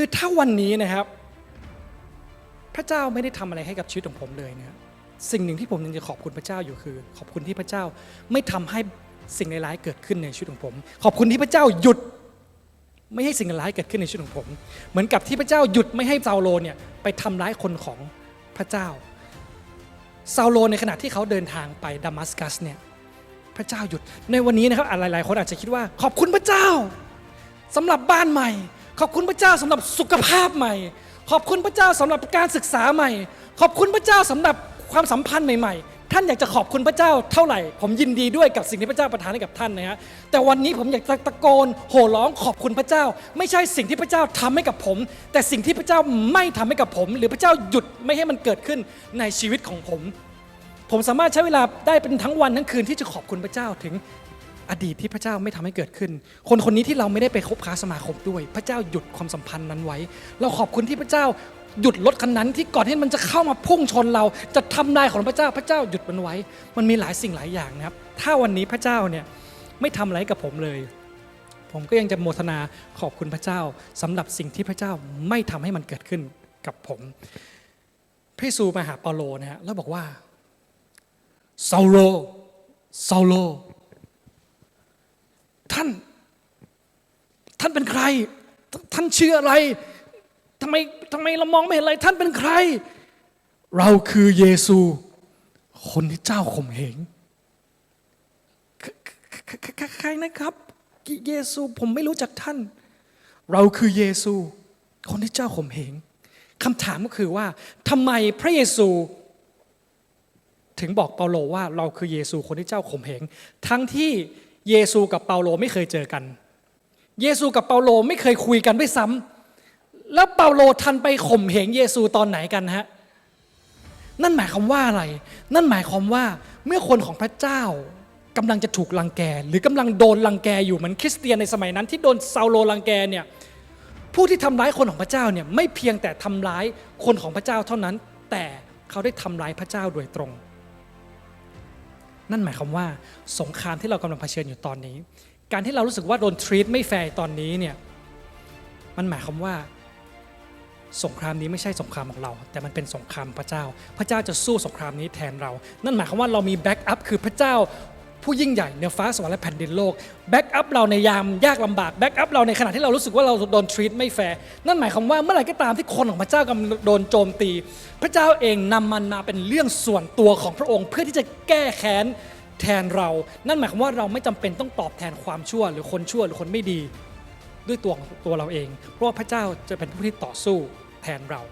คือถ้าวันนี้นะครับ พระเจ้าไม่ได้ทำอะไรให้กับชีวิตของผมเลยนะครับสิ่งหนึ่งที่ผมยังจะขอบคุณพระเจ้าอยู่คือ ขอบคุณที่พระเจ้าไม่ทำให้สิ่งร้ายเกิดขึ้นในชีวิตของผม ขอบคุณที่พระเจ้าหยุด ไม่ให้สิ่งร้ายเกิดขึ้นในชีวิตของผม เหมือนกับที่พระเจ้าหยุดไม่ให้ซาโลเนี่ยไปทำร้ายคนของพระเจ้าซาโลในขณะที่เขาเดินทางไปดามัสกัสเนี่ยพระเจ้าหยุดในวันนี้นะครับหลายๆคนอาจจะคิดว่า ขอบคุณพระเจ้าสำหรับบ้านใหม่ ขอบคุณพระเจ้าสำหรับสุขภาพใหม่ ขอบคุณพระเจ้าสำหรับการศึกษาใหม่ ขอบคุณพระเจ้าสำหรับความสัมพันธ์ใหม่ๆ ท่านอยากจะขอบคุณพระเจ้าเท่าไหร่ ผมยินดีด้วยกับสิ่งที่พระเจ้าประทานให้กับท่านนะฮะแต่วันนี้ผมอยากจะตะโกนโห่ร้องขอบคุณพระเจ้า ไม่ใช่สิ่งที่พระเจ้าทำให้กับผม แต่สิ่งที่พระเจ้าไม่ทำให้กับผม หรือพระเจ้าหยุดไม่ให้มันเกิดขึ้นในชีวิตของผม ผมสามารถใช้เวลาได้เป็นทั้งวันทั้งคืนที่จะขอบคุณพระเจ้าถึง อดีตที่พระเจ้าไม่ทำให้เกิดขึ้น คนคนนี้ที่เราไม่ได้ไปคบค้าสมาคมด้วย พระเจ้าหยุดความสัมพันธ์นั้นไว้ เราขอบคุณที่พระเจ้าหยุดรถคันนั้นที่ก่อนที่มันจะเข้ามาพุ่งชนเราจะทำลายของพระเจ้าพระเจ้าหยุดมันไว้ มันมีหลายสิ่งหลายอย่างนะครับ ถ้าวันนี้พระเจ้าเนี่ยไม่ทำอะไรกับผมเลย ผมก็ยังจะโมทนาขอบคุณพระเจ้าสำหรับสิ่งที่พระเจ้าไม่ทำให้มันเกิดขึ้นกับผมพระซูมาหาเปาโลนะฮะแล้วบอกว่าซาโลซาโล ท่าน ท่านเป็นใครท่านชื่ออะไรทำไมทำไมเรามองไม่เห็นอะไร ท่านเป็นใคร เราคือเยซู คนที่เจ้าข่มเหงใครนะครับ เยซูผมไม่รู้จักท่าน เราคือเยซู คนที่เจ้าข่มเหงคำถามก็คือว่าทำไมพระเยซู ถึงบอกเปาโลว่า เราคือเยซูคนที่เจ้าข่มเหงทั้งที่เยซูกับเปาโลไม่เคยเจอกัน เยซูกับเปาโลไม่เคยคุยกันด้วยซ้ำแล้วเปาโลทันไปข่มเหงเยซูตอนไหนกันฮะ นั่นหมายความว่าอะไร นั่นหมายความว่าเมื่อคนของพระเจ้ากำลังจะถูกลังแก หรือกำลังโดนลังแกอยู่เหมือนคริสเตียนในสมัยนั้น ที่โดนซาโลลังแกเนี่ยผู้ที่ทำร้ายคนของพระเจ้าเนี่ยไม่เพียงแต่ทำร้ายคนของพระเจ้าเท่านั้น แต่เขาได้ทำร้ายพระเจ้าโดยตรง นั่นหมายความว่าสงครามที่เรากำลังเผชิญอยู่ตอนนี้ การที่เรารู้สึกว่าโดนทรีตไม่แฟร์ตอนนี้เนี่ยมันหมายความว่าสงครามนี้ไม่ใช่สงครามของเรา แต่มันเป็นสงครามพระเจ้า พระเจ้าจะสู้สงครามนี้แทนเรา นั่นหมายความว่าเรามีแบ็กอัพคือพระเจ้าผู้ยิ่งใหญ่เหนือฟ้าสวรรค์และแผ่นดินโลกแบ็กอัพเราในยามยากลำบากแบ็กอัพเราในขณะที่เรารู้สึกว่าเราโดนทรีตไม่แฟร์นั่นหมายความว่าเมื่อไหร่ก็ตามที่คนของพระเจ้ากำลังโดนโจมตี พระเจ้าเองนำมันมาเป็นเรื่องส่วนตัวของพระองค์ เพื่อที่จะแก้แค้น แทนเรา นั่นหมายความว่าเราไม่จำเป็นต้องตอบแทนความชั่ว หรือคนชั่วหรือคนไม่ดี ด้วยตัวตัวเราเอง เพราะว่าพระเจ้าจะเป็นผู้ที่ต่อสู้แทนเรา